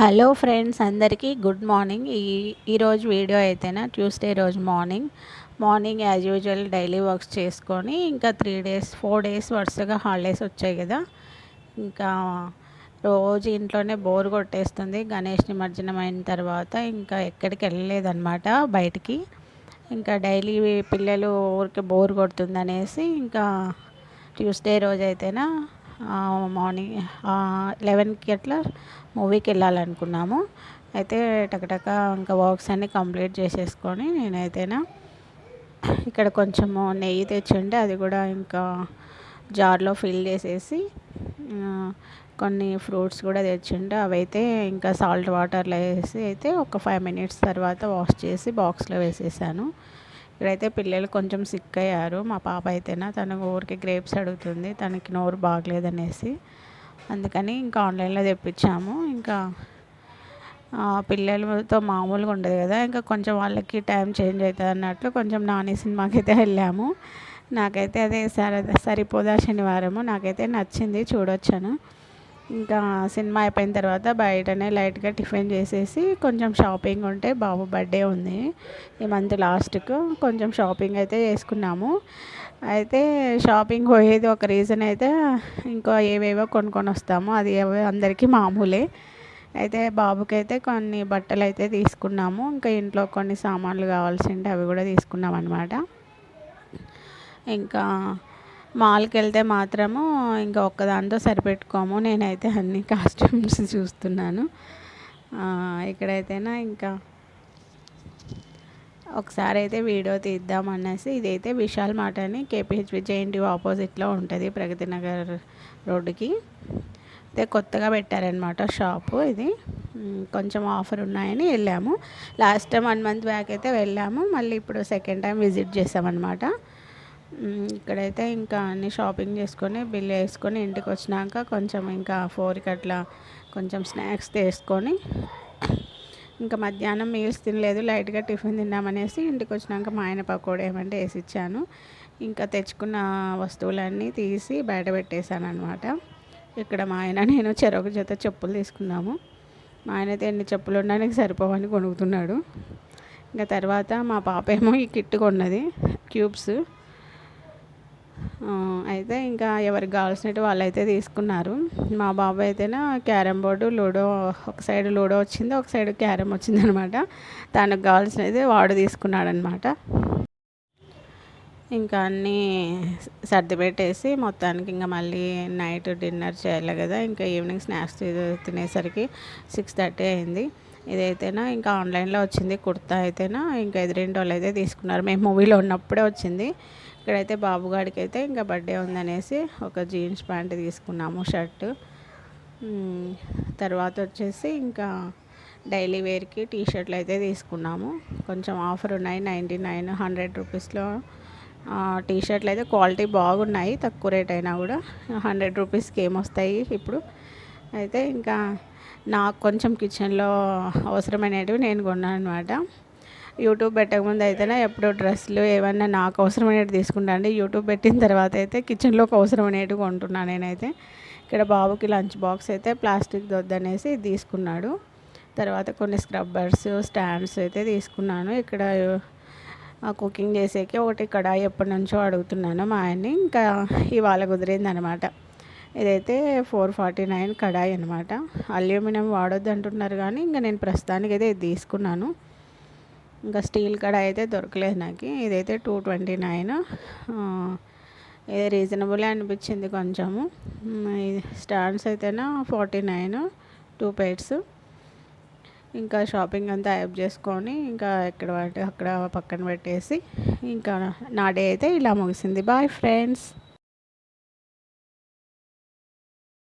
Hello friends అందరికీ good morning. ఈ ఈరోజు వీడియో అయితేనా? ట్యూస్డే రోజు morning. Morning as usual daily works చేసుకొని ఇంకా త్రీ డేస్ ఫోర్ డేస్ వరుసగా హాలిడేస్ వచ్చాయి కదా. ఇంకా రోజు ఇంట్లోనే బోర్ కొట్టేస్తుంది. గణేష్ నిమజ్జనం అయిన తర్వాత ఇంకా ఎక్కడికి వెళ్ళలేదన్నమాట బయటికి. ఇంకా డైలీ పిల్లలు ఊరికి బోర్ కొడుతుంది అనేసి ఇంకా ట్యూస్డే రోజు అయితేనా మార్నింగ్ లెవెన్కి అట్లా మూవీకి వెళ్ళాలనుకున్నాము. అయితే టకటక ఇంకా వర్క్స్ అన్నీ కంప్లీట్ చేసేసుకొని నేనైతేనా ఇక్కడ కొంచెము నెయ్యి తెచ్చుంటే అది కూడా ఇంకా జార్లో ఫిల్ చేసేసి కొన్ని ఫ్రూట్స్ కూడా తెచ్చుంటే అవైతే ఇంకా సాల్ట్ వాటర్లో వేసి అయితే ఒక ఫైవ్ మినిట్స్ తర్వాత వాష్ చేసి బాక్స్లో వేసేసాను. ఇక్కడైతే పిల్లలు కొంచెం సిక్ అయ్యారు. మా పాప అయితేనా తను ఊరికి గ్రేప్స్ అడుగుతుంది. తనకి నోరు బాగలేదనేసి. అందుకని ఇంకా ఆన్లైన్లో తెప్పించాము. ఇంకా పిల్లలతో మామూలుగా ఉండదు కదా. ఇంకా కొంచెం వాళ్ళకి టైం చేంజ్ అవుతుంది అన్నట్లు కొంచెం నాని సినిమాకి అయితే వెళ్ళాము. నాకైతే అదే సరి సరిపోదా శనివారము. నాకైతే నచ్చింది చూడొచ్చాను. ఇంకా సినిమా అయిపోయిన తర్వాత బయటనే లైట్గా టిఫిన్ చేసేసి కొంచెం షాపింగ్ ఉంటే బాబు బర్త్డే ఉంది ఈ మంత్ లాస్ట్కు కొంచెం షాపింగ్ అయితే చేసుకున్నాము. అయితే షాపింగ్ పోయేది ఒక రీజన్ అయితే ఇంకా ఏవేవో కొనుక్కొని వస్తాము. అది అందరికీ మామూలే. అయితే బాబుకి అయితే కొన్ని బట్టలు అయితే తీసుకున్నాము. ఇంకా ఇంట్లో కొన్ని సామాన్లు కావాల్సి ఉంటే అవి కూడా తీసుకున్నాం అనమాట ఇంకా మాల్కి వెళ్తే మాత్రము ఇంకా ఒక్కదాంతో సరిపెట్టుకోము. నేనైతే అన్ని కాస్ట్యూమ్స్ చూస్తున్నాను. ఇక్కడైతేనా ఇంకా ఒకసారి అయితే వీడియో తీద్దాం అనేసి ఇదైతే విశాల్ మాట అని కేపీహెచ్వి జేఎన్టీ ఆపోజిట్లో ఉంటుంది ప్రగతి నగర్ రోడ్డుకి. అయితే కొత్తగా పెట్టారనమాట షాపు ఇది. కొంచెం ఆఫర్ ఉన్నాయని వెళ్ళాము. Last time one month back అయితే వెళ్ళాము. మళ్ళీ ఇప్పుడు సెకండ్ టైం విజిట్ చేసామన్నమాట. ఇక్కడైతే ఇంకా అన్ని షాపింగ్ చేసుకొని బిల్ వేసుకొని ఇంటికి వచ్చినాక కొంచెం ఇంకా ఫోర్కి అట్లా కొంచెం స్నాక్స్ తీసుకొని ఇంకా మధ్యాహ్నం మీల్స్ తినలేదు లైట్గా టిఫిన్ తిన్నామనేసి ఇంటికి వచ్చినాక మా ఆయన పకోడీ ఏమంటే వేసి ఇచ్చాను ఇంకా తెచ్చుకున్న వస్తువులన్నీ తీసి బయట పెట్టేశాను అనమాట ఇక్కడ మా ఆయన నేను చెరొక జత చెప్పులు తీసుకున్నాము. మా ఆయన అయితే ఎన్ని చెప్పులు ఉండడానికి సరిపోవని కొనుక్కుతున్నాడు ఇంకా తర్వాత మా పాప ఏమో ఈ కిట్ కొన్నది క్యూబ్స్. అయితే ఇంకా ఎవరికి కావాల్సినట్టు వాళ్ళైతే తీసుకున్నారు. మా బాబు అయితేనే క్యారమ్ బోర్డు లూడో ఒక సైడ్ లూడో వచ్చింది ఒక సైడ్ క్యారమ్ వచ్చింది అనమాట తనకు కావాల్సినది వాడు తీసుకున్నాడు అనమాట ఇంకా అన్నీ సర్ది పెట్టేసి మొత్తానికి ఇంకా మళ్ళీ నైట్ డిన్నర్ చేయాలి కదా. ఇంకా ఈవినింగ్ స్నాక్స్ తినేసరికి సిక్స్ థర్టీ అయింది. ఇదైతేనా ఇంకా ఆన్లైన్లో వచ్చింది కుర్తా అయితేనా ఇంకా ఎదురింటి వాళ్ళు అయితే తీసుకున్నారు. మేము మూవీలో ఉన్నప్పుడే వచ్చింది. ఇక్కడైతే బాబుగాడికి అయితే ఇంకా బర్త్డే ఉందనేసి ఒక జీన్స్ ప్యాంట్ తీసుకున్నాము షర్ట్. తర్వాత వచ్చేసి ఇంకా డైలీ వేర్కి టీ షర్ట్లు అయితే తీసుకున్నాము. కొంచెం ఆఫర్ ఉన్నాయి నైంటీ నైన్ హండ్రెడ్ రూపీస్లో. టీ షర్ట్లు అయితే క్వాలిటీ బాగున్నాయి తక్కువ రేట్ అయినా కూడా. హండ్రెడ్ రూపీస్కి ఏమొస్తాయి ఇప్పుడు? అయితే ఇంకా నాకు కొంచెం కిచెన్లో అవసరమైనవి నేను కొన్నాను అనమాట యూట్యూబ్ పెట్టకముందు అయితేనే ఎప్పుడు డ్రెస్సులు ఏమన్నా నాకు అవసరమైనవి తీసుకుంటాను యూట్యూబ్ పెట్టిన తర్వాత అయితే కిచెన్లోకి అవసరమైనవి కొంటున్నాను నేనైతే. ఇక్కడ బాబుకి లంచ్ బాక్స్ అయితే ప్లాస్టిక్ దొద్దనేసి తీసుకున్నాడు. తర్వాత కొన్ని స్క్రబ్బర్స్ స్టాండ్స్ అయితే తీసుకున్నాను. ఇక్కడ కుకింగ్ చేసేకి ఒకటి కడాయి ఎప్పటి నుంచో అడుగుతున్నాను మా ఆయన్ని. ఇంకా ఇవాళ కుదిరింది అనమాట ఇదైతే ఫోర్ ఫార్టీ నైన్ కడాయి అనమాట. అల్యూమినియం వాడొద్దు అంటున్నారు కానీ ఇంకా నేను ప్రస్తుతానికి అయితే ఇది తీసుకున్నాను. ఇంకా స్టీల్ కడాయి అయితే దొరకలేదు నాకు. ఇదైతే టూ ట్వంటీ నైన్. ఇది రీజనబుల్ అనిపించింది కొంచెము. స్టాండ్స్ అయితేనా ఫార్టీ నైన్ టూ ప్లేట్స్. ఇంకా షాపింగ్ అంతా యాప్ చేసుకొని ఇంకా ఎక్కడ అక్కడ పక్కన పెట్టేసి ఇంకా నా డే అయితే ఇలా ముగిసింది. Bye friends.